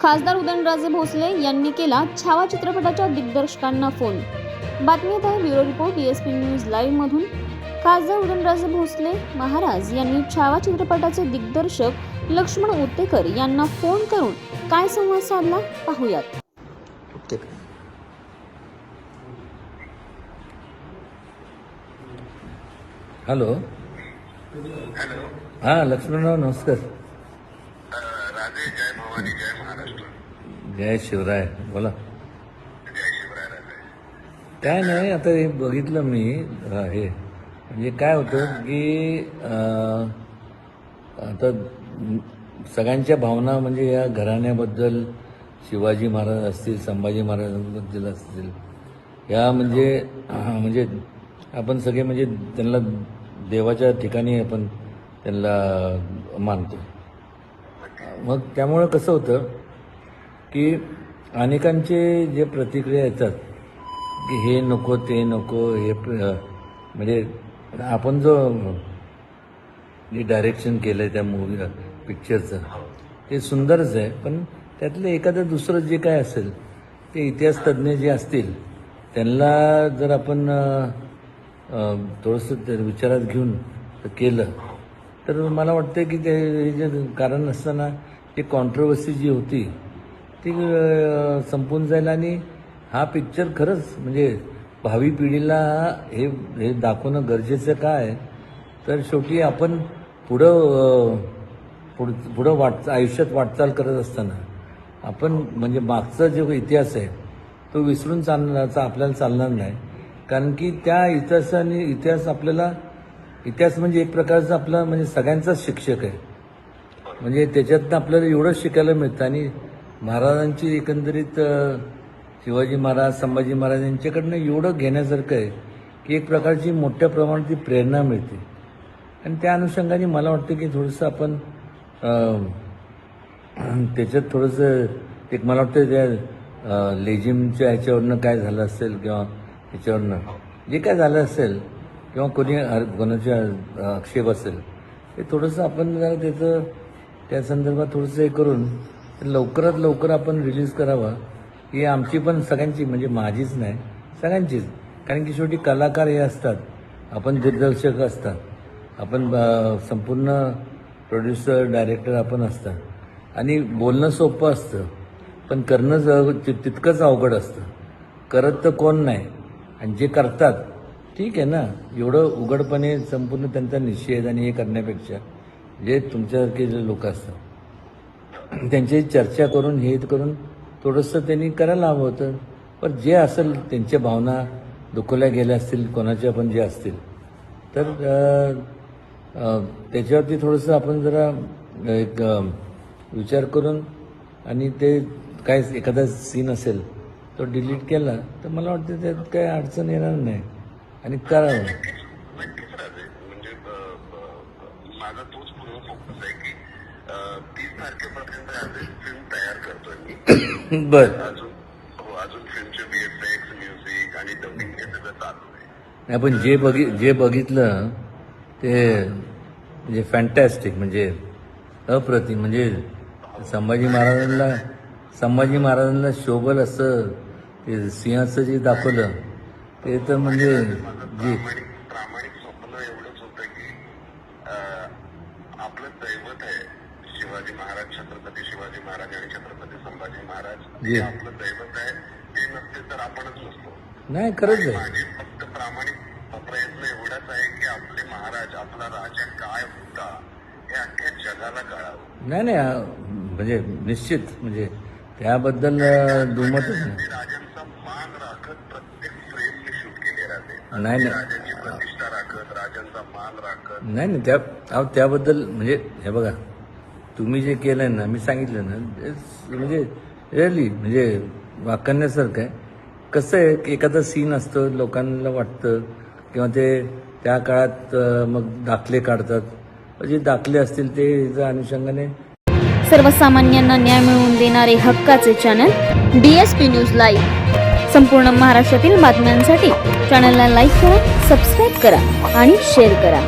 खासदार उदयनराजे भोसले यांनी केला छावा चित्रपटाच्या दिग्दर्शकांना फोन. बातमीत आहे bureau report DSP news live मधून. खासदार उदयनराजे भोसले महाराज यांनी छावा चित्रपटाचे दिग्दर्शक लक्ष्मण उत्तेकर यांना फोन करून काय संवाद साधला पाहूयात. हॅलो. हां लक्ष्मणराव नमस्कार. राधे जय भवानी जय शिवराय बोला. काय नाही आता हे बघितलं मी हे. म्हणजे काय होतं की आता सगळ्यांच्या भावना म्हणजे या घराण्याबद्दल शिवाजी महाराज असतील संभाजी महाराजांबद्दल असतील. या म्हणजे म्हणजे आपण सगळे म्हणजे त्यांना देवाच्या ठिकाणी आपण त्यांना मानतो. मग त्यामुळं कसं होतं की अनेकांचे जे प्रतिक्रिया येतात की हे नको ते नको हे म्हणजे आपण जो जे डायरेक्शन केलं आहे त्या मूवी पिक्चरचं ते सुंदरच आहे. पण त्यातलं एखादं दुसरं जे काय असेल ते इतिहास तज्ज्ञ जे असतील त्यांना जर आपण थोडंसं विचारात घेऊन केलं तर मला वाटतं की ते हे जे कारण नसताना ती कॉन्ट्रोवर्सी जी होती ती संपून जाईल आणि हा पिक्चर खरंच म्हणजे भावी पिढीला हे हे दाखवणं गरजेचं काय? तर शेवटी आपण पुढं पुढ पुढं वाट आयुष्यात वाटचाल करत असताना आपण म्हणजे मागचा जो इतिहास आहे तो विसरून चालण्याचा आपल्याला चालणार नाही. कारण की त्या इतिहासाने इतिहास आपल्याला इतिहास म्हणजे एक प्रकारचा आपला म्हणजे सगळ्यांचाच शिक्षक आहे. म्हणजे त्याच्यातनं आपल्याला एवढंच शिकायला मिळतं आणि महाराजांची एकंदरीत शिवाजी महाराज संभाजी महाराज यांच्याकडनं एवढं घेण्यासारखं आहे की एक प्रकारची मोठ्या प्रमाणात ती प्रेरणा मिळते. आणि त्या अनुषंगाने मला वाटतं की थोडंसं आपण त्याच्यात थोडंसं एक मला वाटतं त्या लेझिमच्या ह्याच्यावरनं काय झालं असेल किंवा ह्याच्यावरनं जे काय झालं असेल किंवा कोणी कोणाच्या आक्षेप असेल ते थोडंसं आपण जरा त्याचं त्या संदर्भात थोडंसं हे करून लवकरात लवकर आपण रिलीज करावा. ही आमची पण सगळ्यांची म्हणजे माझीच नाही सगळ्यांचीच. कारण की शेवटी कलाकार हे असतात. आपण दिग्दर्शक असतात. आपण संपूर्ण प्रोड्युसर डायरेक्टर आपण असतात. आणि बोलणं सोपं असतं. पण करणं ज- तितकंच अवघड असतं. करत तर कोण नाही. आणि जे करतात ठीक आहे ना. एवढं उघडपणे संपूर्ण त्यांचा निषेध आणि हे करण्यापेक्षा जे तुमच्यासारखे जे लोक असतात. त्यांची चर्चा करून हे करून थोडंसं त्यांनी करायला हवं होतं. पण जे असेल त्यांच्या भावना दुखवल्या गेल्या असतील कोणाच्या पण जे असतील. तर त्याच्यावरती थोडंसं आपण जरा एक विचार करून आणि ते काय एखादा सीन असेल तो डिलीट केला तर मला वाटतं त्यात काही अडचण येणार नाही. आणि करावं म्हणजे माझा तोच पूर्ण फोकस आहे की तीस तारखेपर्यंत राधे फिल्म तयार करतोय मी बर. अजून हो अजून फिल्मचे म्युझिक आणि डबिंग हे सगळं चालू आहे नाही पण जे बघि जे बघितलं ते म्हणजे फॅन्टॅस्टिक म्हणजे अप्रतिम म्हणजे संभाजी महाराजांना संभाजी महाराजांना शोभल असं ते सिंहाचं जे दाखवलं ते तर म्हणजे जी प्रामाणिक प्रामाणिक स्वप्न एवढंच होतं की अ, आपलं दैवत आहे शिवाजी महाराज छत्रपती शिवाजी महाराज आणि महाराज जी. हे आपलं दैवत आहे ते नसते तर आपणच नसतो. नाही खरंच आहे. माझे फक्त प्रामाणिक प्रयत्न एवढाच आहे की आपले महाराज आपला राजा काय होता हे अख्ख्या जगाला कळावं. नाही नाही म्हणजे निश्चित म्हणजे त्याबद्दल अं, दुमतच नाही राजांचा मान राखत प्रत्येक फ्रेम मी शूट केले राहते. नाही नाही. राजांची प्रतिष्ठा राखत राजांचा मान राखत. नाही नाही त्या त्याबद्दल म्हणजे हे बघा तुम्ही जे केलं ना मी सांगितलं ना म्हणजे रिअली म्हणजे वाकण्यासारखं आहे. कसं आहे एखादा सीन असतं लोकांना वाटतं किंवा ते त्या काळात मग दाखले काढतात. जे दाखले असतील ते अनुषंगाने सर्वसामान्यांना न्याय मिळवून देणारे हक्काचे channel D S P news live संपूर्ण महाराष्ट्रातील बातम्यांसाठी चॅनलला लाईक करा सबस्क्राईब करा आणि शेअर करा.